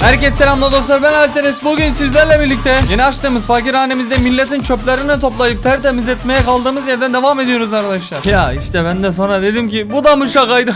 Herkese selamlar dostlar ben Alteres bugün sizlerle birlikte yeni açtığımız fakirhanemizde milletin çöplerini toplayıp tertemiz etmeye kaldığımız yerden devam ediyoruz arkadaşlar Ya işte ben de sonra dedim ki bu da mı şakaydı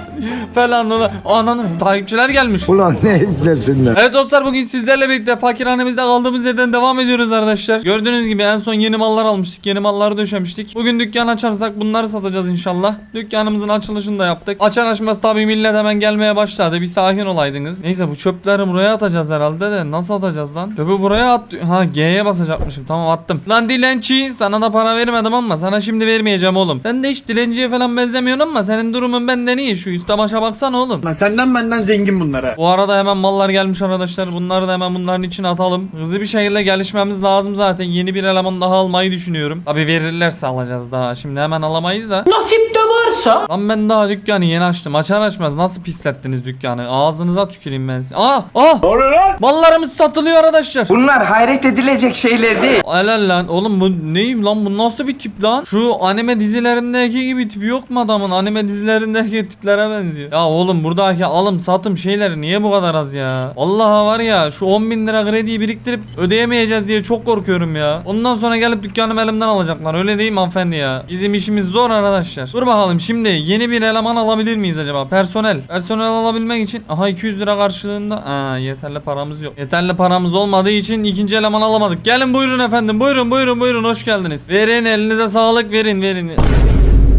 falan ona ananı takipçiler gelmiş Ulan ne izlesinler. Evet dostlar bugün sizlerle birlikte fakirhanemizde kaldığımız yerden devam ediyoruz arkadaşlar. Gördüğünüz gibi en son yeni mallar almıştık. Yeni malları döşemiştik. Bugün dükkan açarsak bunları satacağız inşallah. Dükkanımızın açılışını da yaptık. Açar açmaz tabii millet hemen gelmeye başladı. Bir sakin olaydınız. Neyse bu çöpleri buraya atacağız herhalde de. Nasıl atacağız lan? Çöpü buraya at. Ha G'ye basacakmışım. Tamam attım. Lan dilenci sana da para vermedim ama sana şimdi vermeyeceğim oğlum. Sen de hiç dilenciye falan benzemiyorsun ama senin durumun benden iyi. Şu üste başa baksana oğlum. Lan senden benden zengin bunlar ha. Bu arada hemen mallar gelmiş arkadaşlar. Bunları da hemen bunların içine atalım. Hızlı bir şekilde gelişmemiz lazım zaten. Yeni bir eleman daha almayı düşünüyorum. Tabi verirlerse alacağız daha. Şimdi hemen alamayız da. Nasip de varsa. Lan ben daha dükkanı yeni açtım. Açar açmaz nasıl pislettiniz dükkanı? Ağzınıza tüküreyim ben size. Aa! Aa! Ne oluyor lan? Mallarımız satılıyor arkadaşlar. Bunlar hayret edilecek şeyler değil. Helal lan oğlum bu neyim lan bu nasıl bir tip lan? Şu anime dizilerindeki gibi tipi yok mu adamın? Anime dizilerindeki tiplere benziyor. Ya oğlum buradaki alım satım şeyleri niye bu kadar az ya? Vallahi var ya şu 10 bin lira krediyi biriktirip ödeyemeyeceğiz diye çok korkuyorum ya. Ondan sonra gelip dükkanımı elimden alacaklar öyle değil mi hanımefendi ya? Bizim işimiz zor arkadaşlar. Dur bakalım şimdi yeni bir eleman alabilir miyiz acaba? Personel. Personel alabilmek için aha 200 lira karşılığında aa yeterli paramız yok. Yeterli paramız olmadığı için ikinci eleman alamadık. Gelin buyurun efendim. Buyurun buyurun buyurun hoş geldiniz. Verin elinize sağlık verin verin.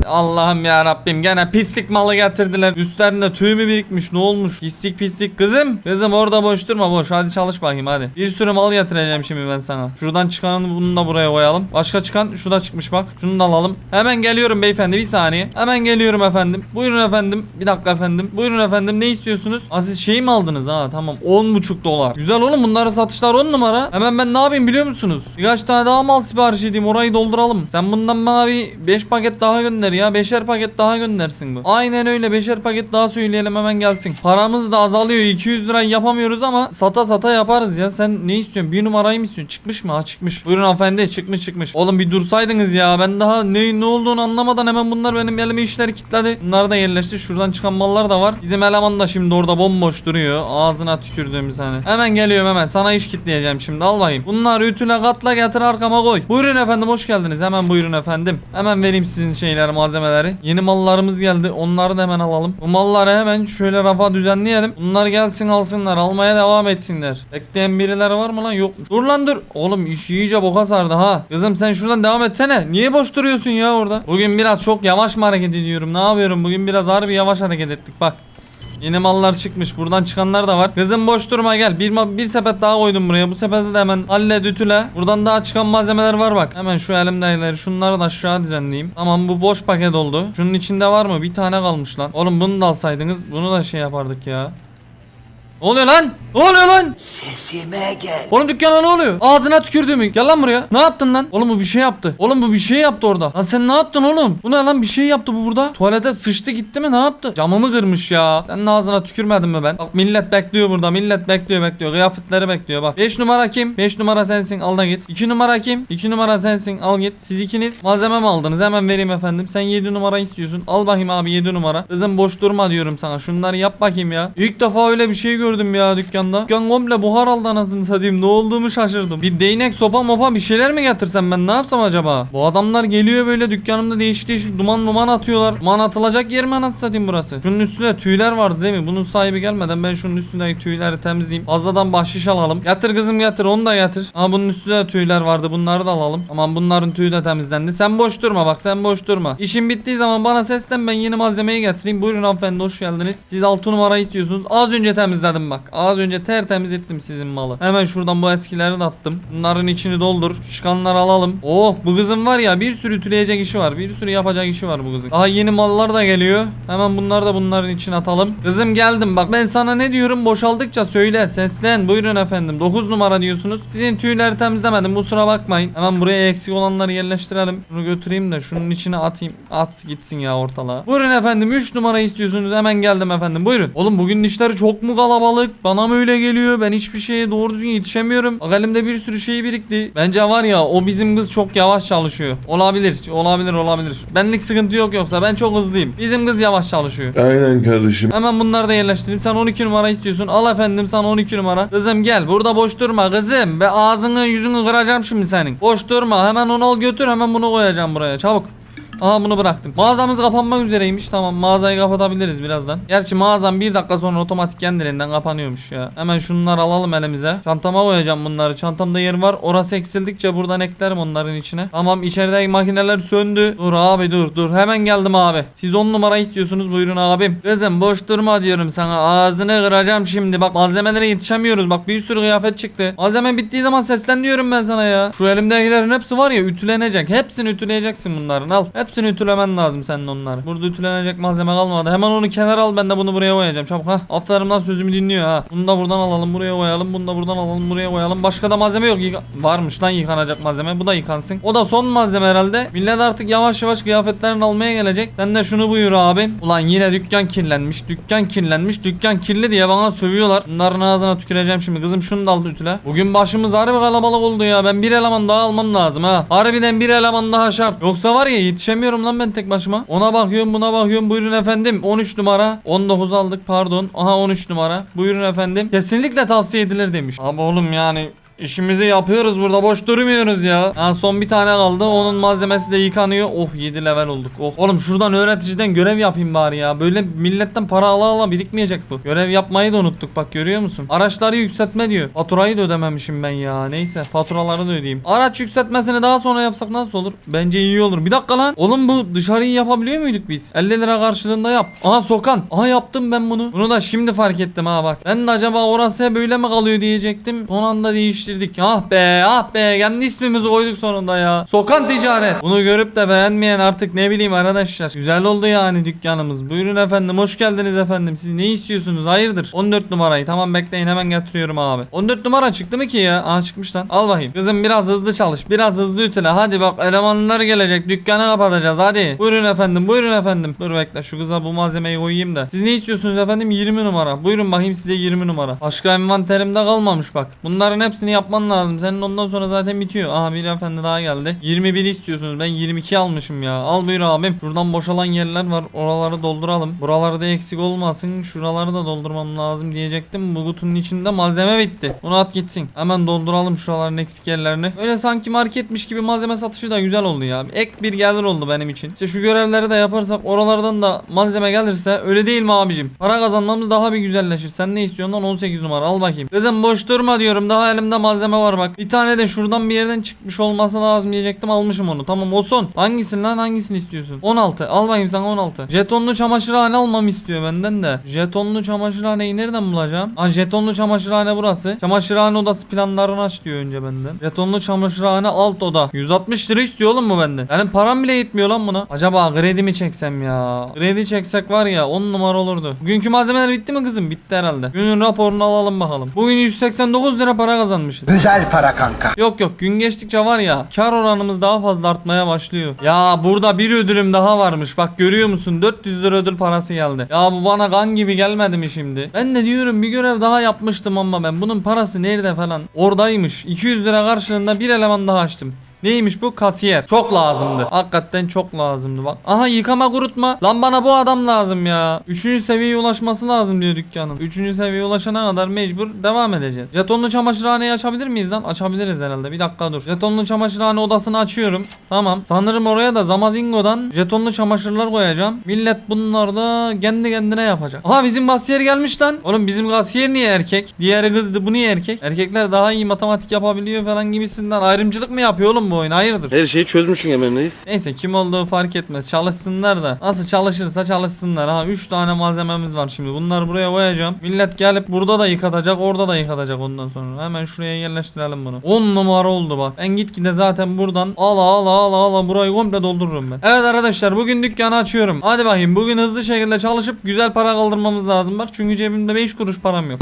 Allah'ım ya Rabbim gene pislik malı getirdiler. Üstlerinde tüy mü birikmiş ne olmuş? Pislik pislik kızım. Kızım orada boş durma boş. Hadi çalış bakayım hadi. Bir sürü mal getireceğim şimdi ben sana. Şuradan çıkanını bunu da buraya koyalım. Başka çıkan şu çıkmış bak. Şunu da alalım. Hemen geliyorum beyefendi bir saniye. Hemen geliyorum efendim. Buyurun efendim. Bir dakika efendim. Buyurun efendim ne istiyorsunuz? Ha siz şey mi aldınız ha tamam 10,5 dolar. Güzel oğlum bunların satışlar 10 numara. Hemen ben ne yapayım biliyor musunuz? Birkaç tane daha mal sipariş edeyim orayı dolduralım. Sen bundan bana bir 5 paket daha gönder ya. Beşer paket daha göndersin bu. Aynen öyle beşer paket daha söyleyelim hemen gelsin. Paramız da azalıyor 200 lira yapamıyoruz ama sata sata yaparız ya. Sen ne istiyorsun? Bir numarayı mı istiyorsun? Çıkmış mı? Ha çıkmış. Buyurun hanımefendi çıkmış çıkmış. Oğlum bir dursaydınız ya. Ben daha ne ne olduğunu anlamadan hemen bunlar benim elime işleri kilitledi. Bunlar da yerleşti. Şuradan çıkan mallar da var. Bizim eleman da şimdi orada bomboş duruyor. Ağzına tükürdüğümüz hani. Hemen geliyorum hemen. Sana iş kitleyeceğim şimdi. Al bakayım. Bunları ütüle katla getir arkama koy. Buyurun efendim hoş geldiniz. Hemen buyurun efendim. Hemen vereyim sizin şeyler malzemeleri. Yeni mallarımız geldi. Onları da hemen alalım. Bu malları hemen şöyle rafa düzenleyelim. Bunlar gelsin alsınlar. Almaya devam etsinler. Bekleyen birileri var mı lan? Yok. Dur lan dur. Oğlum iş iyice boka sardı ha. Kızım sen şuradan devam etsene. Niye boş duruyorsun ya orada? Bugün biraz çok yavaş mı hareket ediyorum? Ne yapıyorum? Bugün biraz harbi yavaş hareket ettik. Bak. Yeni mallar çıkmış. Buradan çıkanlar da var. Kızım boş durma gel. Bir, bir sepet daha koydum buraya. Bu sepeti de hemen hallet ütüle. Buradan daha çıkan malzemeler var bak. Hemen şu elimdekileri şunları da aşağı düzenleyeyim. Tamam bu boş paket oldu. Şunun içinde var mı? Bir tane kalmış lan. Oğlum bunu da alsaydınız bunu da şey yapardık ya. Ne oluyor lan? Ne oluyor lan? Sesime gel. Oğlum dükkana ne oluyor? Ağzına tükürdüğümü. Gel lan buraya. Ne yaptın lan? Oğlum bu bir şey yaptı. Oğlum bu bir şey yaptı orada. Lan sen ne yaptın oğlum? Bu ne lan bir şey yaptı bu burada. Tuvalete sıçtı gitti mi ne yaptı? Camımı kırmış ya. Sen de ağzına tükürmedin mi ben? Bak millet bekliyor burada. Millet bekliyor bekliyor. Kıyafetleri bekliyor bak. 5 numara kim? 5 numara sensin. Al da git. 2 numara kim? 2 numara sensin. Al git. Siz ikiniz malzeme mi aldınız? Hemen vereyim efendim. Sen 7 numara istiyorsun. Al bakayım abi 7 numara. Kızım boş durma diyorum sana. Şunları yap bakayım ya. İlk defa öyle bir şey gördüm ya dükkanda. Dükkan komple buhar aldı anasını satayım. Ne olduğumu şaşırdım. Bir değnek sopa mopa bir şeyler mi getirsem ben ne yapsam acaba? Bu adamlar geliyor böyle dükkanımda değişik değişik duman duman atıyorlar. Duman atılacak yer mi anasını satayım burası? Şunun üstünde tüyler vardı değil mi? Bunun sahibi gelmeden ben şunun üstündeki tüyleri temizleyeyim. Fazladan bahşiş alalım. Getir kızım getir onu da getir. Ama bunun üstünde de tüyler vardı. Bunları da alalım. Aman bunların tüyü de temizlendi. Sen boş durma bak sen boş durma. İşin bittiği zaman bana seslen ben yeni malzemeyi getireyim. Buyurun hanımefendi hoş geldiniz. Siz 6 numara istiyorsunuz. Az önce temizledim bak. Az önce tertemiz ettim sizin malı. Hemen şuradan bu eskileri de attım. Bunların içini doldur. Çıkanları alalım. Oh bu kızın var ya bir sürü ütüleyecek işi var. Bir sürü yapacak işi var bu kızın. Daha yeni mallar da geliyor. Hemen bunları da bunların içine atalım. Kızım geldim bak ben sana ne diyorum boşaldıkça söyle seslen. Buyurun efendim 9 numara diyorsunuz. Sizin tüyleri temizlemedim kusura bakmayın. Hemen buraya eksik olanları yerleştirelim. Şunu götüreyim de şunun içine atayım. At gitsin ya ortalığa. Buyurun efendim 3 numara istiyorsunuz hemen geldim efendim buyurun. Oğlum bugün işleri çok mu kalabalık kalabalık. Bana mı öyle geliyor? Ben hiçbir şeye doğru düzgün yetişemiyorum. Bak elimde bir sürü şey birikti. Bence var ya o bizim kız çok yavaş çalışıyor. Olabilir. Olabilir olabilir. Benlik sıkıntı yok yoksa ben çok hızlıyım. Bizim kız yavaş çalışıyor. Aynen kardeşim. Hemen bunları da yerleştireyim. Sen 12 numara istiyorsun. Al efendim sana 12 numara. Kızım gel burada boş durma kızım. Ve ağzını yüzünü kıracağım şimdi senin. Boş durma. Hemen onu al götür. Hemen bunu koyacağım buraya. Çabuk. Aha bunu bıraktım. Mağazamız kapanmak üzereymiş. Tamam mağazayı kapatabiliriz birazdan. Gerçi mağazam bir dakika sonra otomatik kendiliğinden kapanıyormuş ya. Hemen şunları alalım elimize. Çantama koyacağım bunları. Çantamda yer var. Orası eksildikçe buradan eklerim onların içine. Tamam içerideki makineler söndü. Dur abi dur dur. Hemen geldim abi. Siz 10 numara istiyorsunuz buyurun abim. Kızım boş durma diyorum sana. Ağzını kıracağım şimdi. Bak malzemelere yetişemiyoruz. Bak bir sürü kıyafet çıktı. Malzeme bittiği zaman seslen diyorum ben sana ya. Şu elimdekilerin hepsi var ya ütülenecek. Hepsini ütüleyeceksin bunların al. Hepsini ütülemen lazım senin onları. Burada ütülenecek malzeme kalmadı. Hemen onu kenara al ben de bunu buraya koyacağım. Çabuk ha. Aferin lan sözümü dinliyor ha. Bunu da buradan alalım buraya koyalım. Bunu da buradan alalım buraya koyalım. Başka da malzeme yok. Yıka- Varmış lan yıkanacak malzeme. Bu da yıkansın. O da son malzeme herhalde. Millet artık yavaş yavaş kıyafetlerini almaya gelecek. Sen de şunu buyur abim. Ulan yine dükkan kirlenmiş. Dükkan kirlenmiş. Dükkan kirli diye bana sövüyorlar. Bunların ağzına tüküreceğim şimdi. Kızım şunu da al ütüle. Bugün başımız harbi kalabalık oldu ya. Ben bir eleman daha almam lazım ha. Harbiden bir eleman daha şart. Yoksa var ya yetişemiyorum lan ben tek başıma. Ona bakıyorum buna bakıyorum. Buyurun efendim. 13 numara. 19 aldık pardon. Aha 13 numara. Buyurun efendim. Kesinlikle tavsiye edilir demiş. Abi oğlum yani İşimizi yapıyoruz burada boş durmuyoruz ya. Ha, son bir tane kaldı onun malzemesi de yıkanıyor. Oh 7 level olduk. Oh. Oğlum şuradan öğreticiden görev yapayım bari ya. Böyle milletten para ala ala birikmeyecek bu. Görev yapmayı da unuttuk bak görüyor musun? Araçları yükseltme diyor. Faturayı da ödememişim ben ya. Neyse faturaları da ödeyeyim. Araç yükseltmesini daha sonra yapsak nasıl olur? Bence iyi olur. Bir dakika lan. Oğlum bu dışarıyı yapabiliyor muyduk biz? 50 lira karşılığında yap. Aha sokan. Aha yaptım ben bunu. Bunu da şimdi fark ettim ha bak. Ben de acaba orası böyle mi kalıyor diyecektim. Son anda değiştirdik. Ah be ah be. Kendi ismimizi koyduk sonunda ya. Sokan ticaret. Bunu görüp de beğenmeyen artık ne bileyim arkadaşlar. Güzel oldu yani dükkanımız. Buyurun efendim. Hoş geldiniz efendim. Siz ne istiyorsunuz? Hayırdır? 14 numarayı. Tamam bekleyin hemen getiriyorum abi. 14 numara çıktı mı ki ya? Aha çıkmış lan. Al bakayım. Kızım biraz hızlı çalış. Biraz hızlı ütüle. Hadi bak elemanlar gelecek. Dükkanı kapatacağız. Hadi. Buyurun efendim. Buyurun efendim. Dur bekle. Şu kıza bu malzemeyi koyayım da. Siz ne istiyorsunuz efendim? 20 numara. Buyurun bakayım size 20 numara. Başka envanterimde kalmamış bak. Bunların hepsini yapman lazım. Senin ondan sonra zaten bitiyor. Aha bir efendi daha geldi. 21 istiyorsunuz. Ben 22 almışım ya. Al buyur abim. Şuradan boşalan yerler var. Oraları dolduralım. Buralarda eksik olmasın. Şuraları da doldurmam lazım diyecektim. Bu kutunun içinde malzeme bitti. Bunu at gitsin. Hemen dolduralım şuraların eksik yerlerini. Öyle sanki marketmiş gibi malzeme satışı da güzel oldu ya. Ek bir gelir oldu benim için. İşte şu görevleri de yaparsak oralardan da malzeme gelirse öyle değil mi abicim? Para kazanmamız daha bir güzelleşir. Sen ne istiyorsun lan 18 numara al bakayım. Kızım boş durma diyorum. Daha elimde malzeme var bak. Bir tane de şuradan bir yerden çıkmış olması lazım diyecektim. Almışım onu. Tamam o son. Hangisini lan hangisini istiyorsun? 16. Al bakayım sen 16. Jetonlu çamaşırhane almam istiyor benden de. Jetonlu çamaşırhaneyi nereden bulacağım? Ha jetonlu çamaşırhane burası. Çamaşırhane odası planlarını aç diyor önce benden. Jetonlu çamaşırhane alt oda. 160 lira istiyor oğlum bu benden. Benim param bile yetmiyor lan buna. Acaba kredi mi çeksem ya? Kredi çeksek var ya 10 numara olurdu. Bugünkü malzemeler bitti mi kızım? Bitti herhalde. Günün raporunu alalım bakalım. Bugün 189 lira para kazanmışız. Güzel para kanka. Yok yok gün geçtikçe var ya kar oranımız daha fazla artmaya başlıyor. Ya burada bir ödülüm daha varmış bak görüyor musun 400 lira ödül parası geldi. Ya bu bana kan gibi gelmedi mi şimdi? Ben de diyorum bir görev daha yapmıştım ama ben bunun parası nerede falan oradaymış. 200 lira karşılığında bir eleman daha açtım. Neymiş bu? Kasiyer. Çok lazımdı. Hakikaten çok lazımdı bak. Aha yıkama kurutma. Lan bana bu adam lazım ya. Üçüncü seviyeye ulaşması lazım diyor dükkanın. Üçüncü seviyeye ulaşana kadar mecbur devam edeceğiz. Jetonlu çamaşırhaneyi açabilir miyiz lan? Açabiliriz herhalde. Bir dakika dur. Jetonlu çamaşırhane odasını açıyorum. Tamam. Sanırım oraya da Zamazingo'dan jetonlu çamaşırlar koyacağım. Millet bunlar da kendi kendine yapacak. Aha bizim kasiyer gelmiş lan. Oğlum bizim kasiyer niye erkek? Diğeri kızdı bu niye erkek? Erkekler daha iyi matematik yapabiliyor falan gibisinden ayrımcılık mı yapıyor oğlum bu oyun? Hayırdır? Her şeyi çözmüşsün hemen reis. Neyse kim olduğu fark etmez. Çalışsınlar da. Nasıl çalışırsa çalışsınlar. Ha 3 tane malzememiz var şimdi. Bunları buraya koyacağım. Millet gelip burada da yıkatacak, orada da yıkatacak ondan sonra. Hemen şuraya yerleştirelim bunu. 10 numara oldu bak. Ben gitgide zaten buradan ala ala ala ala burayı komple doldururum ben. Evet arkadaşlar bugün dükkanı açıyorum. Hadi bakayım bugün hızlı şekilde çalışıp güzel para kaldırmamız lazım. Bak çünkü cebimde 5 kuruş param yok.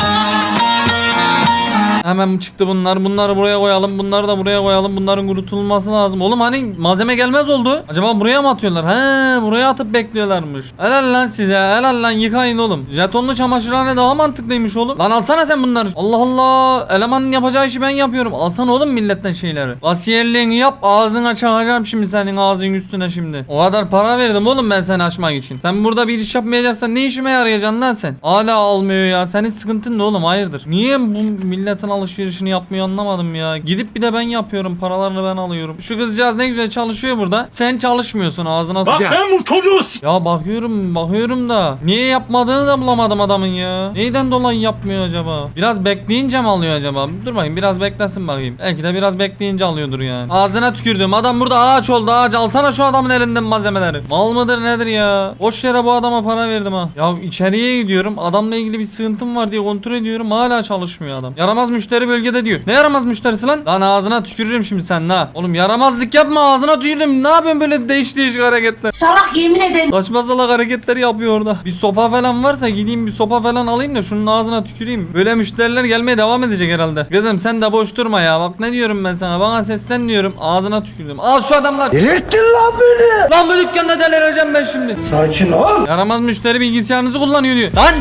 Hemen çıktı bunlar. Bunları buraya koyalım. Bunları da buraya koyalım. Bunların kurutulması lazım. Oğlum hani malzeme gelmez oldu. Acaba buraya mı atıyorlar? He buraya atıp bekliyorlarmış. Helal lan size. Helal lan yıkayın oğlum. Jetonlu çamaşırhane daha mantıklıymış oğlum. Lan alsana sen bunları. Allah Allah. Elemanın yapacağı işi ben yapıyorum. Alsana oğlum milletten şeyleri. Kasiyerliğini yap. Ağzına çakacağım şimdi senin ağzının üstüne şimdi. O kadar para verdim oğlum ben seni açmak için. Sen burada bir iş yapmayacaksan ne işime yarayacaksın lan sen? Hala almıyor ya. Senin sıkıntın ne oğlum? Hayırdır? Niye bu milletin alışverişini yapmıyor anlamadım ya. Gidip bir de ben yapıyorum. Paralarını ben alıyorum. Şu kızcağız ne güzel çalışıyor burada. Sen çalışmıyorsun ağzına. Bak ben bu çocuğu s- Ya bakıyorum bakıyorum da niye yapmadığını da bulamadım adamın ya. Neyden dolayı yapmıyor acaba? Biraz bekleyince mi alıyor acaba? Dur bakayım biraz beklesin bakayım. Belki de biraz bekleyince alıyordur yani. Ağzına tükürdüm. Adam burada ağaç oldu ağaç. Alsana şu adamın elinden malzemeleri. Mal mıdır nedir ya? Boş yere bu adama para verdim ha. Ya içeriye gidiyorum. Adamla ilgili bir sıkıntım var diye kontrol ediyorum. Hala çalışmıyor adam. Yaramaz müşteri bölgede diyor. Ne yaramaz müşterisi lan? Lan ağzına tükürürüm şimdi sen ha. Oğlum yaramazlık yapma ağzına tükürdüm. Ne yapıyorsun böyle değiş değişik hareketler? Salak yemin ederim. Saçma salak hareketler yapıyor orada. Bir sopa falan varsa gideyim bir sopa falan alayım da şunun ağzına tüküreyim. Böyle müşteriler gelmeye devam edecek herhalde. Kızım sen de boş durma ya. Bak ne diyorum ben sana. Bana seslen diyorum. Ağzına tükürdüm. Al şu adamlar. Delirttin lan beni. Lan bu dükkanda delireceğim ben şimdi. Sakin ol. Yaramaz müşteri bilgisayarınızı kullanıyor diyor. Lan!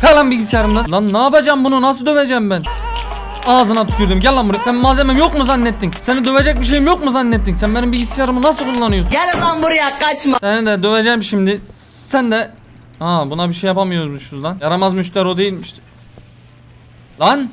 He lan bilgisayarımdan. Lan ne yapacağım bunu? Nasıl döveceğim ben? Ağzına tükürdüm. Gel lan buraya. Sen malzemem yok mu zannettin? Seni dövecek bir şeyim yok mu zannettin? Sen benim bilgisayarımı nasıl kullanıyorsun? Gel lan buraya kaçma. Seni de döveceğim şimdi. Sen de... Ha buna bir şey yapamıyormuşuz lan. Yaramaz müşteri o değilmiş. Lan!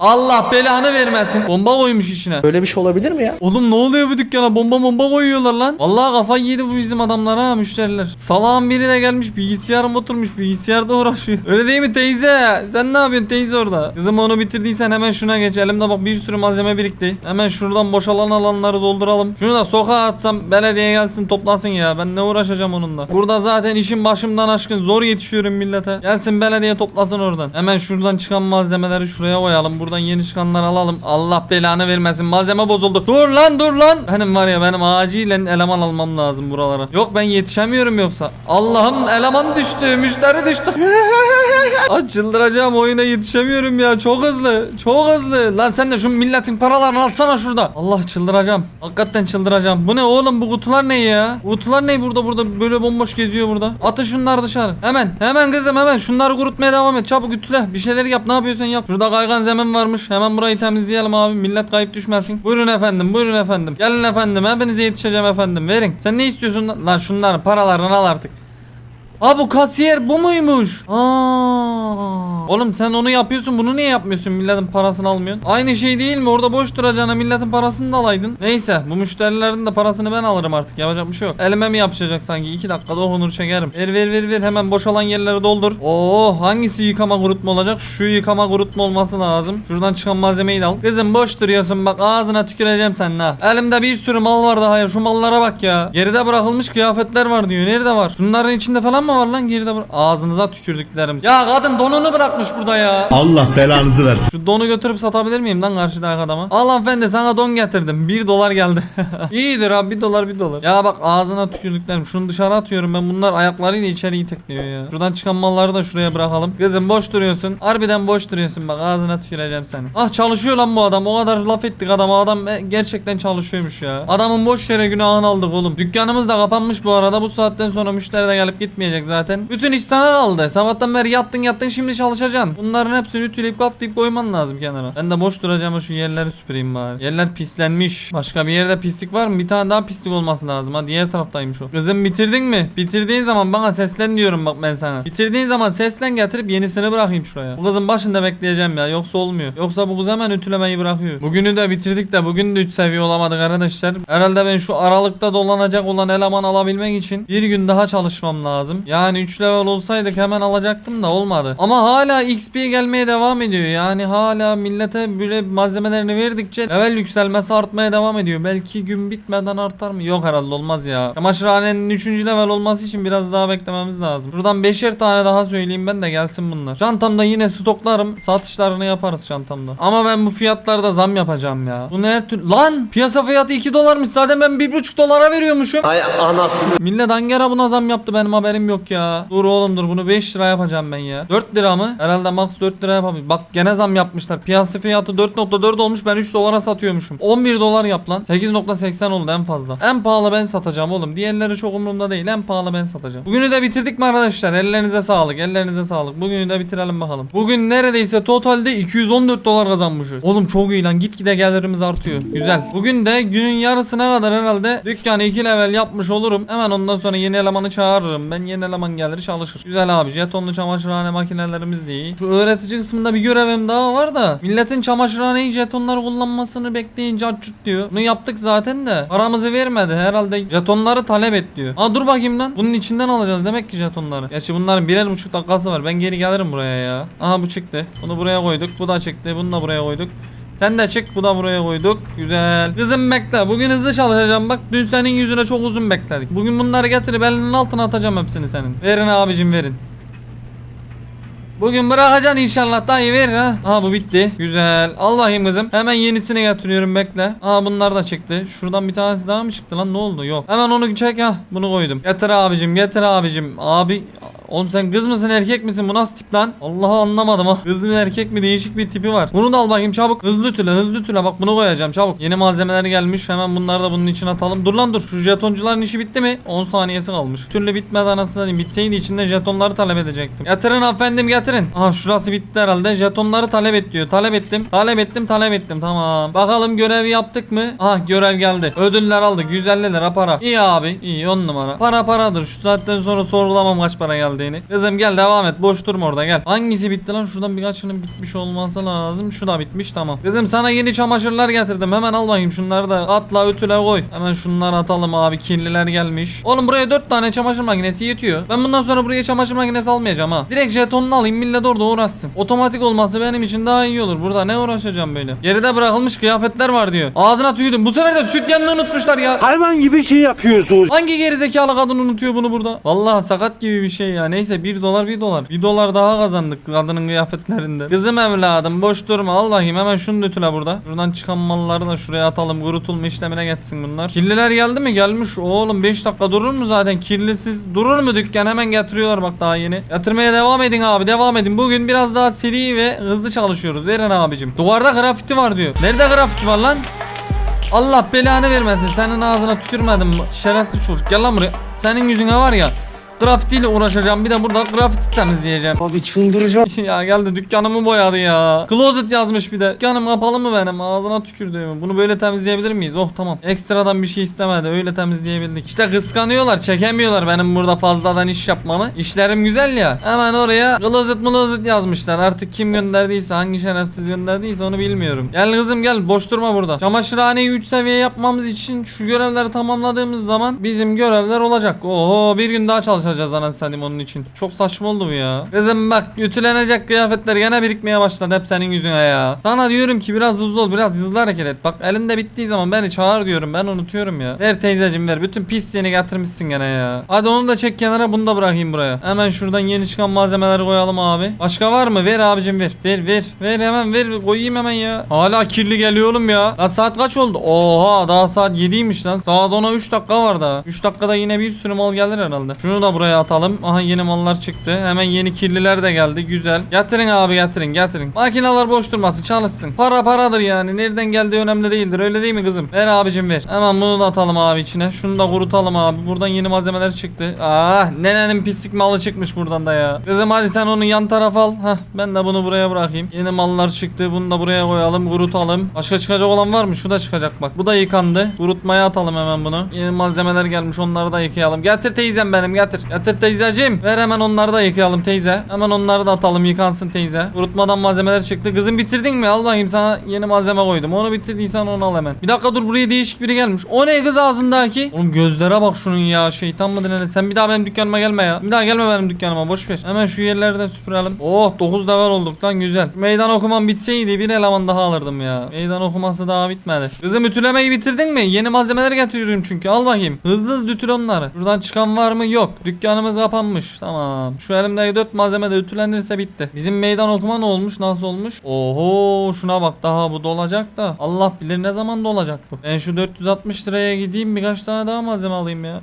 Allah belanı vermesin. Bomba koymuş içine. Böyle bir şey olabilir mi ya? Oğlum ne oluyor bu dükkana? Bomba bomba koyuyorlar lan. Vallahi kafayı yedi bu bizim adamlar ha müşteriler. Salağın biri de gelmiş bilgisayarım oturmuş bilgisayarda uğraşıyor. Öyle değil mi teyze? Sen ne yapıyorsun teyze orada? Kızım onu bitirdiysen hemen şuna geç. Elimde bak bir sürü malzeme birikti. Hemen şuradan boşalan alanları dolduralım. Şunu da sokağa atsam belediye gelsin toplasın ya. Ben ne uğraşacağım onunla. Burada zaten işim başımdan aşkın. Zor yetişiyorum millete. Gelsin belediye toplasın oradan. Hemen şuradan çıkan malzemeleri şuraya koyalım. Buradan yeni çıkanları alalım. Allah belanı vermesin. Malzeme bozuldu. Dur lan dur lan. Benim var ya benim acilen eleman almam lazım buralara. Yok ben yetişemiyorum yoksa. Allah'ım eleman düştü. Müşteri düştü. Ay çıldıracağım oyuna yetişemiyorum ya. Çok hızlı. Çok hızlı. Lan sen de şu milletin paralarını alsana şurada. Allah çıldıracağım. Hakikaten çıldıracağım. Bu ne oğlum bu kutular ne ya? Kutular ne burada burada böyle bomboş geziyor burada. Atın şunları dışarı. Hemen. Hemen kızım hemen. Şunları kurutmaya devam et. Çabuk ütüle. Bir şeyler yap. Ne yapıyorsan yap. Şurada kaygan zemin varmış. Hemen burayı temizleyelim abi. Millet kayıp düşmesin. Buyurun efendim. Buyurun efendim. Gelin efendim. Hepinize yetişeceğim efendim. Verin. Sen ne istiyorsun lan? Şunların paralarını al artık. Ha bu kasiyer bu muymuş? Aa. Oğlum sen onu yapıyorsun bunu niye yapmıyorsun milletin parasını almıyorsun? Aynı şey değil mi? Orada boş duracağına milletin parasını da alaydın. Neyse bu müşterilerin de parasını ben alırım artık yapacak bir şey yok. Elime mi yapışacak sanki 2 dakikada honur çekerim. Ver ver ver ver hemen boşalan yerleri doldur. Oo hangisi yıkama kurutma olacak? Şu yıkama kurutma olması lazım. Şuradan çıkan malzemeyi de al. Kızım boş duruyorsun bak ağzına tüküreceğim senin ha. Elimde bir sürü mal var daha ya şu mallara bak ya. Geride bırakılmış kıyafetler var diyor. Nerede var? Şunların içinde falan mı var lan geride bırak. Ağzınıza tükürdüklerim. Ya kadın donunu bırakmış burada ya. Allah belanızı versin. Şu donu götürüp satabilir miyim lan karşıdaki adama? Al hanımefendi sana don getirdim. 1 dolar geldi. İyidir abi 1 dolar 1 dolar. Ya bak ağzına tükürdüklerim. Şunu dışarı atıyorum ben. Bunlar ayaklarıyla içeriği tekliyor ya. Şuradan çıkan malları da şuraya bırakalım. Kızım boş duruyorsun. Harbiden boş duruyorsun bak ağzına tüküreceğim seni. Ah çalışıyor lan bu adam. O kadar laf ettik adama. Adam e, gerçekten çalışıyormuş ya. Adamın boş yere günahını aldık oğlum. Dükkanımız da kapanmış bu arada. Bu saatten sonra müşteri de gelip gitmeyecek zaten. Bütün iş sana kaldı. Sabahtan beri yattın yattın şimdi çalışacaksın. Bunların hepsini ütüleyip katlayıp koyman lazım kenara. Ben de boş duracağım şu yerleri süpüreyim bari. Yerler pislenmiş. Başka bir yerde pislik var mı? Bir tane daha pislik olması lazım. Ha diğer taraftaymış o. Kızım bitirdin mi? Bitirdiğin zaman bana seslen diyorum bak ben sana. Bitirdiğin zaman seslen getirip yenisini bırakayım şuraya. Bu kızın başında bekleyeceğim ya. Yoksa olmuyor. Yoksa bu kız hemen ütülemeyi bırakıyor. Bugünü de bitirdik de bugün de 3 seviye olamadık arkadaşlar. Herhalde ben şu aralıkta dolanacak olan eleman alabilmek için bir gün daha çalışmam lazım. Yani 3 level olsaydık hemen alacaktım da olmadı. Ama hala XP gelmeye devam ediyor. Yani hala millete böyle malzemelerini verdikçe level yükselmesi artmaya devam ediyor. Belki gün bitmeden artar mı? Yok herhalde olmaz ya. Çamaşırhanenin 3. level olması için biraz daha beklememiz lazım. Buradan 5'er tane daha söyleyeyim ben de gelsin bunlar. Çantamda yine stoklarım. Satışlarını yaparız çantamda. Ama ben bu fiyatlarda zam yapacağım ya. Bu ne her türlü... Lan! Piyasa fiyatı 2 dolarmış. Zaten ben 1,5 dolara veriyormuşum. Ay anasını. Millet hangi ara buna zam yaptı benim haberim yok ya. Dur oğlum dur bunu 5 lira yapacağım ben ya. 4 lira mı? Herhalde max 4 lira yapabilir. Bak gene zam yapmışlar. Piyasa fiyatı 4.4 olmuş. Ben 3 dolara satıyormuşum. 11 dolar yap lan. 8.80 oldu en fazla. En pahalı ben satacağım oğlum. Diğerleri çok umurumda değil. En pahalı ben satacağım. Bugünü de bitirdik mi arkadaşlar? Ellerinize sağlık. Ellerinize sağlık. Bugünü de bitirelim bakalım. Bugün neredeyse totalde 214 dolar kazanmışız. Oğlum çok iyi lan. Gitgide gelirimiz artıyor. Güzel. Bugün de günün yarısına kadar herhalde dükkanı 2 level yapmış olurum. Hemen ondan sonra yeni elemanı çağırırım. Ben yeni eleman gelir çalışır. Güzel abi. Jetonlu çamaşırhane makinelerimiz de iyi. Şu öğretici kısmında bir görevim daha var da milletin çamaşırhaneyi jetonlar kullanmasını bekleyince açut diyor. Bunu yaptık zaten de paramızı vermedi. Herhalde jetonları talep et diyor. Aa dur bakayım lan. Bunun içinden alacağız demek ki jetonları. Gerçi bunların birer buçuk dakikası var. Ben geri gelirim buraya ya. Aha bu çıktı. Bunu buraya koyduk. Bu da çıktı. Bunu da buraya koyduk. Sen de çık bu da buraya koyduk. Güzel. Kızım bekle. Bugün hızlı çalışacağım bak. Dün senin yüzüne çok uzun bekledik. Bugün bunları getirip elinin altına atacağım hepsini senin. Verin abicim verin. Bugün bırakacaksın inşallah dayı ver ha. Aha bu bitti. Güzel. Al bakayım kızım. Hemen yenisini getiriyorum bekle. Aha bunlar da çıktı. Şuradan bir tanesi daha mı çıktı lan ne oldu? Yok. Hemen onu çek ha. Bunu koydum. Getir abicim getir abicim. Abi Oğlum sen kız mısın erkek misin bu nasıl tip lan? Allah'ı anlamadım ha. Kız mı erkek mi değişik bir tipi var. Bunu da al bakayım çabuk. Hızlı tüle hızlı tüle bak bunu koyacağım çabuk. Yeni malzemeler gelmiş hemen bunları da bunun içine atalım. Dur lan dur şu jetoncuların işi bitti mi? 10 saniyesi kalmış. Türlü bitmedi anasını satayım. Bitseydi içinde jetonları talep edecektim. Getirin efendim getirin. Aha şurası bitti herhalde. Jetonları talep et diyor. Talep ettim. Talep ettim talep ettim tamam. Bakalım görevi yaptık mı? Aha görev geldi. Ödüller aldık. 150 lira para. İyi abi. iyi 10 numara. Para paradır. Şu saatten sonra sorgulamam kaç para geldiğini. Kızım gel devam et. Boş durma orada gel. Hangisi bitti lan? Şuradan birkaçının bitmiş olması lazım. Şu da bitmiş tamam. Kızım sana yeni çamaşırlar getirdim. Hemen al bakayım şunları da atla ütüle koy. Hemen şunları atalım abi. Kirliler gelmiş. Oğlum buraya 4 tane çamaşır makinesi yetiyor. Ben bundan sonra buraya çamaşır makinesi almayacağım ha. Direkt jetonunu alayım. Millet orada uğraşsın. Otomatik olması benim için daha iyi olur. Burada ne uğraşacağım böyle? Geride bırakılmış kıyafetler var diyor. Ağzına tüydüm. Bu sefer de süt yanını unutmuşlar ya. Hayvan gibi şey yapıyorsunuz. Hangi gerizekalı kadın unutuyor bunu burada? Vallahi sakat gibi bir şey ya. Neyse 1 dolar 1 dolar. 1 dolar daha kazandık kadının kıyafetlerinde. Kızım evladım boş durma al bakayım hemen şunu ütüle burada. Buradan çıkan malları da şuraya atalım. Kurutulma işlemine geçsin bunlar. Kirliler geldi mi? Gelmiş. Oğlum 5 dakika durur mu zaten? Kirlisiz durur mu dükkan? Hemen getiriyorlar bak daha yeni. Yatırmaya devam edin abi devam edin. Bugün biraz daha seri ve hızlı çalışıyoruz. Verin abicim. Duvarda grafiti var diyor. Nerede grafiti var lan? Allah belanı vermesin. Senin ağzına tükürmedim. Şerefsiz çocuk. Gel lan buraya. Senin yüzüne var ya. Grafitiyle uğraşacağım. Bir de burada grafiti temizleyeceğim. Abi çıldıracağım. ya geldi dükkanımı boyadı ya. Closet yazmış bir de. Dükkanım kapalı mı benim? Ağzına tükürdüğümü. Bunu böyle temizleyebilir miyiz? Oh tamam. Ekstradan bir şey istemedi. Öyle temizleyebildik. İşte kıskanıyorlar. Çekemiyorlar benim burada fazladan iş yapmamı. İşlerim güzel ya. Hemen oraya closet closet yazmışlar. Artık kim gönderdiyse hangi şerefsiz gönderdiyse onu bilmiyorum. Gel kızım gel. Boş durma burada. Çamaşırhaneyi 3 seviye yapmamız için şu görevleri tamamladığımız zaman bizim görevler olacak. Oho bir gün daha çalışacağız anasını satayım onun için. Çok saçma oldu bu ya. Kızım bak ütülenecek kıyafetler gene birikmeye başladı hep senin yüzüne ya. Sana diyorum ki biraz hızlı ol biraz hızlı hareket et. Bak elinde bittiği zaman beni çağır diyorum ben unutuyorum ya. Ver teyzeciğim ver bütün pisliğini getirmişsin gene ya. Hadi onu da çek kenara bunu da bırakayım buraya. Hemen şuradan yeni çıkan malzemeleri koyalım abi. Başka var mı? Ver abicim ver. Ver ver. Ver hemen ver. Koyayım hemen ya. Hala kirli geliyor oğlum ya. Lan saat kaç oldu? Oha daha saat 7'ymiş lan. Saat 10'a 3 dakika var daha. 3 dakikada yine bir sürü mal gelir herhalde. Şunu da buraya atalım. Aha yeni mallar çıktı. Hemen yeni kirliler de geldi. Güzel. Getirin abi getirin getirin. Makineler boş durmasın çalışsın. Para paradır yani. Nereden geldiği önemli değildir. Öyle değil mi kızım? Ver abicim ver. Hemen bunu da atalım abi içine. Şunu da kurutalım abi. Buradan yeni malzemeler çıktı. Ah nenenin pislik malı çıkmış buradan da ya. Kızım hadi sen onu yan tarafa al. Hah ben de bunu buraya bırakayım. Yeni mallar çıktı. Bunu da buraya koyalım. Kurutalım. Başka çıkacak olan var mı? Şu da çıkacak bak. Bu da yıkandı. Kurutmaya atalım hemen bunu. Yeni malzemeler gelmiş. Onları da yıkayalım. Getir teyzem benim getir. Getir teyzeciğim. Ver hemen onları da yıkayalım teyze. Hemen onları da atalım yıkansın teyze. Kurutmadan malzemeler çıktı. Kızım bitirdin mi? Al bakayım sana yeni malzeme koydum. Onu bitirdiysen onu al hemen. Bir dakika dur buraya değişik biri gelmiş. O ne kız ağzındaki? Oğlum gözlere bak şunun ya. Şeytan mıdır ne? Sen bir daha benim dükkanıma gelme ya. Bir daha gelme benim dükkanıma. Boş ver. Hemen şu yerleri de süpürelim. Oh 9 level olduk lan güzel. Meydan okumam bitseydi bir eleman daha alırdım ya. Meydan okuması daha bitmedi. Kızım ütülemeyi bitirdin mi? Yeni malzemeler getiriyorum çünkü. Al bakayım. Hızlı hızlı ütüle onları. Buradan çıkan var mı? Yok. Dükkanımız kapanmış. Tamam. Şu elimdeki 4 malzeme de ütülenirse bitti. Bizim meydan okuma ne olmuş? Nasıl olmuş? Oho şuna bak daha bu dolacak da. Allah bilir ne zaman dolacak bu. Ben şu 460 liraya gideyim birkaç tane daha malzeme alayım ya.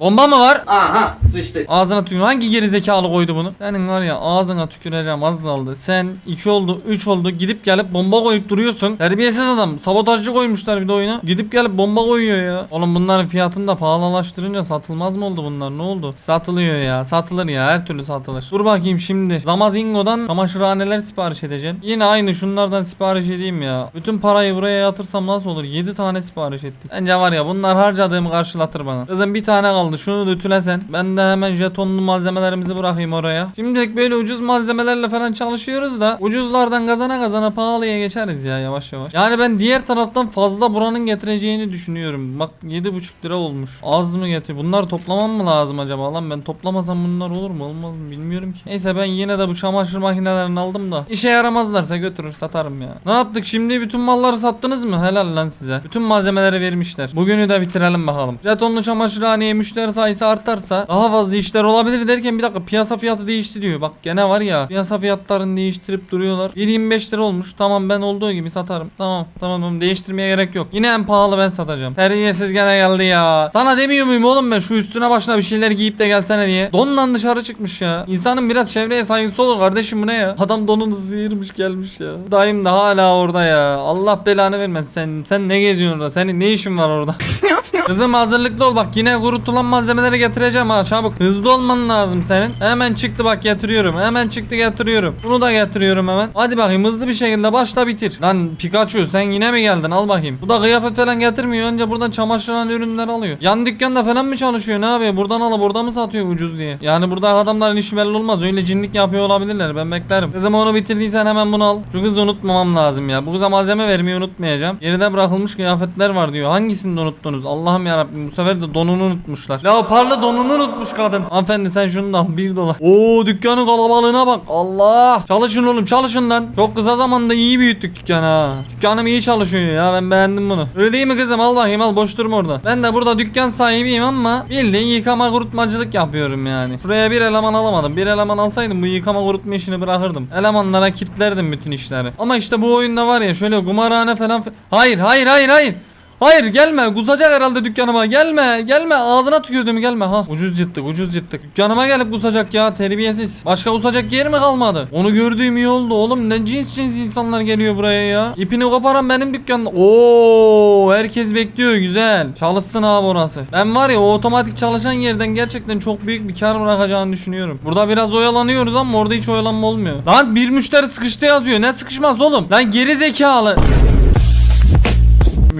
Bomba mı var? Aha sıçtık. Ağzına tükür. Hangi geri zekalı koydu bunu? Senin var ya ağzına tüküreceğim az kaldı. Sen 2 oldu 3 oldu gidip gelip bomba koyup duruyorsun. Terbiyesiz adam. Sabotajcı koymuşlar bir de oyuna. Gidip gelip bomba koyuyor ya. Oğlum bunların fiyatını da pahalılaştırınca satılmaz mı oldu bunlar? Ne oldu? Satılıyor ya. Satılır ya. Her türlü satılır. Dur bakayım şimdi. Zamazingo'dan çamaşırhaneler sipariş edeceğim. Yine aynı şunlardan sipariş edeyim ya. Bütün parayı buraya yatırsam nasıl olur? 7 tane sipariş ettik. Bence var ya bunlar harcadığımı karşılatır bana. Kızım bir tane kaldı. Şunu da ütülesen. Ben de hemen jetonlu malzemelerimizi bırakayım oraya. Şimdilik böyle ucuz malzemelerle falan çalışıyoruz da ucuzlardan kazana kazana pahalıya geçeriz ya yavaş yavaş. Yani ben diğer taraftan fazla buranın getireceğini düşünüyorum. Bak 7,5 lira olmuş. Az mı getiriyor? Bunları toplamam mı lazım acaba lan? Ben toplamasam bunlar olur mu? Olmaz mı? Bilmiyorum ki. Neyse ben yine de bu çamaşır makinelerini aldım da. işe yaramazlarsa götürür satarım ya. Ne yaptık şimdi? Bütün malları sattınız mı? Helal lan size. Bütün malzemeleri vermişler. Bugünü de bitirelim bakalım. Jetonlu çamaşırhaneye müşteri sayısı artarsa daha fazla işler olabilir derken bir dakika piyasa fiyatı değişti diyor. Bak gene var ya piyasa fiyatlarını değiştirip duruyorlar. 1.25 lira olmuş. Tamam ben olduğu gibi satarım. Tamam tamam tamam değiştirmeye gerek yok. Yine en pahalı ben satacağım. Terbiyesiz gene geldi ya. Sana demiyor muyum oğlum ben şu üstüne başına bir şeyler giyip de gelsene diye. Donla dışarı çıkmış ya. İnsanın biraz çevreye saygısı olur kardeşim bu ne ya? Adam donunu sıyırmış gelmiş ya. Daim da hala orada ya. Allah belanı vermesin sen. Sen ne geziyorsun orada? Senin ne işin var orada? Kızım hazırlıklı ol bak yine kurutulan malzemeleri getireceğim ha çabuk. Hızlı olman lazım senin. Hemen çıktı bak getiriyorum. Hemen çıktı getiriyorum. Bunu da getiriyorum hemen. Hadi bakayım hızlı bir şekilde başla bitir. Lan Pikachu sen yine mi geldin al bakayım. Bu da kıyafet falan getirmiyor. Önce buradan çamaşırhane ürünler alıyor. Yan dükkanda falan mı çalışıyor ne yapıyor? Buradan alıp burada mı satıyor ucuz diye. Yani burada adamların işi belli olmaz. Öyle cinlik yapıyor olabilirler. Ben beklerim. Kızım onu bitirdiysen hemen bunu al. Şu kızı unutmamam lazım ya. Bu kıza malzeme vermeyi unutmayacağım. Geride bırakılmış kıyafetler var diyor. Hangisini unuttunuz? Allah'ım yarabbim bu sefer de donunu unutmuşlar. Leoparlı donunu unutmuş kadın. Hanımefendi sen şunu da al 1 dolar. Oo dükkanın kalabalığına bak. Allah. Çalışın oğlum çalışın lan. Çok kısa zamanda iyi büyüttük dükkanı ha. Dükkanım iyi çalışıyor ya ben beğendim bunu. Öyle değil mi kızım al bakayım al boş durma orada. Ben de burada dükkan sahibiyim ama bildiğin yıkama kurutmacılık yapıyorum yani. Şuraya bir eleman alamadım. Bir eleman alsaydım bu yıkama kurutma işini bırakırdım. Elemanlara kitlerdim bütün işleri. Ama işte bu oyunda var ya şöyle kumarhane falan. Hayır hayır hayır hayır. Hayır gelme. Kusacak herhalde dükkanıma. Gelme gelme. Ağzına tükürdüm gelme. Ha. Ucuz yırttık ucuz yırttık. Dükkanıma gelip kusacak ya terbiyesiz. Başka kusacak yer mi kalmadı? Onu gördüğüm iyi oldu. Oğlum ne cins cins insanlar geliyor buraya ya. İpini koparan benim dükkanım Oo herkes bekliyor. Güzel. Çalışsın abi orası. Ben var ya o otomatik çalışan yerden gerçekten çok büyük bir kar bırakacağını düşünüyorum. Burada biraz oyalanıyoruz ama orada hiç oyalanma olmuyor. Lan bir müşteri sıkıştı yazıyor. Ne sıkışmaz oğlum? Lan geri zekalı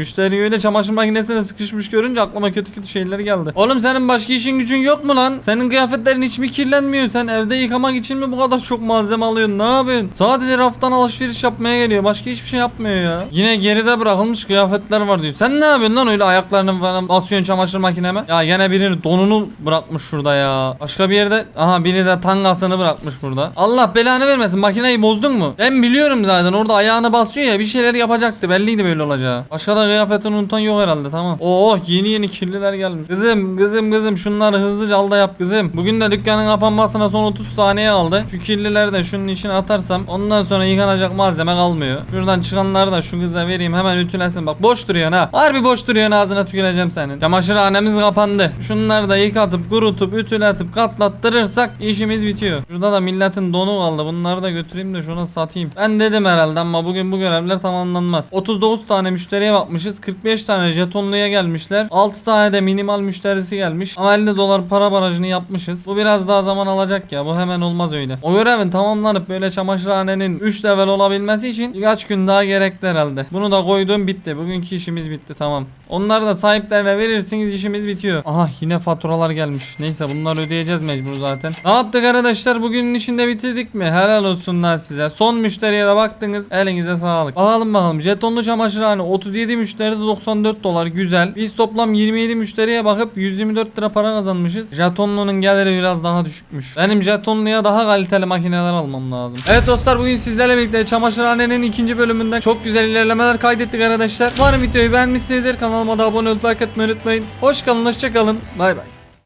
Müşteri öyle çamaşır makinesine sıkışmış görünce aklıma kötü kötü şeyler geldi. Oğlum senin başka işin gücün yok mu lan? Senin kıyafetlerin hiç mi kirlenmiyor? Sen evde yıkamak için mi bu kadar çok malzeme alıyorsun? Ne yapıyorsun? Sadece raftan alışveriş yapmaya geliyor. Başka hiçbir şey yapmıyor ya. Yine geride bırakılmış kıyafetler var diyor. Sen ne yapıyorsun lan öyle ayaklarını falan basıyorsun çamaşır makineme? Ya gene birinin donunu bırakmış şurada ya. Başka bir yerde aha biri de tangasını bırakmış burada. Allah belanı vermesin. Makineyi bozdun mu? Ben biliyorum zaten. Orada ayağını basıyor ya bir şeyler yapacaktı. Belliydi böyle olacağı. Başka da kıyafetini unutan yok herhalde tamam. Oo yeni yeni kirliler gelmiş. Kızım kızım kızım şunları hızlıca al da yap kızım. Bugün de dükkanın kapanmasına son 30 saniye aldı. Şu kirlileri de şunun içine atarsam ondan sonra yıkanacak malzeme kalmıyor. Şuradan çıkanları da şu kıza vereyim hemen ütülesin. Bak boş duruyorsun ha. Harbi boş duruyorsun ağzına tüküreceğim senin. Çamaşırhanemiz kapandı. Şunları da yıkatıp kurutup ütületip katlattırırsak işimiz bitiyor. Şurada da milletin donu kaldı. Bunları da götüreyim de şuna satayım. Ben dedim herhalde ama bugün bu görevler tamamlanmaz. 39 tane müşteriye bakmışız. 45 tane jetonluya gelmişler. 6 tane de minimal müşterisi gelmiş. Ama 50 dolar para barajını yapmışız. Bu biraz daha zaman alacak ya. Bu hemen olmaz öyle. O görevin tamamlanıp böyle çamaşırhanenin 3 level olabilmesi için birkaç gün daha gerekli herhalde. Bunu da koydum bitti. Bugünkü işimiz bitti tamam. Onları da sahiplerine verirsiniz işimiz bitiyor. Aha yine faturalar gelmiş. Neyse bunları ödeyeceğiz mecbur zaten. Ne yaptık arkadaşlar? Bugünün işinde bitirdik mi? Helal olsun size. Son müşteriye de baktınız. Elinize sağlık. Bakalım bakalım. Jetonlu çamaşırhane 37 müşteride 94 dolar. Güzel. Biz toplam 27 müşteriye bakıp 124 lira para kazanmışız. Jetonlu'nun geliri biraz daha düşükmüş. Benim jetonluya daha kaliteli makineler almam lazım. Evet dostlar bugün sizlerle birlikte çamaşırhanenin ikinci bölümünden çok güzel ilerlemeler kaydettik arkadaşlar. Umarım videoyu beğenmişsinizdir. Kanalıma da abone olup like atmayı unutmayın. Hoş kalın, hoşça kalın. Bay bay.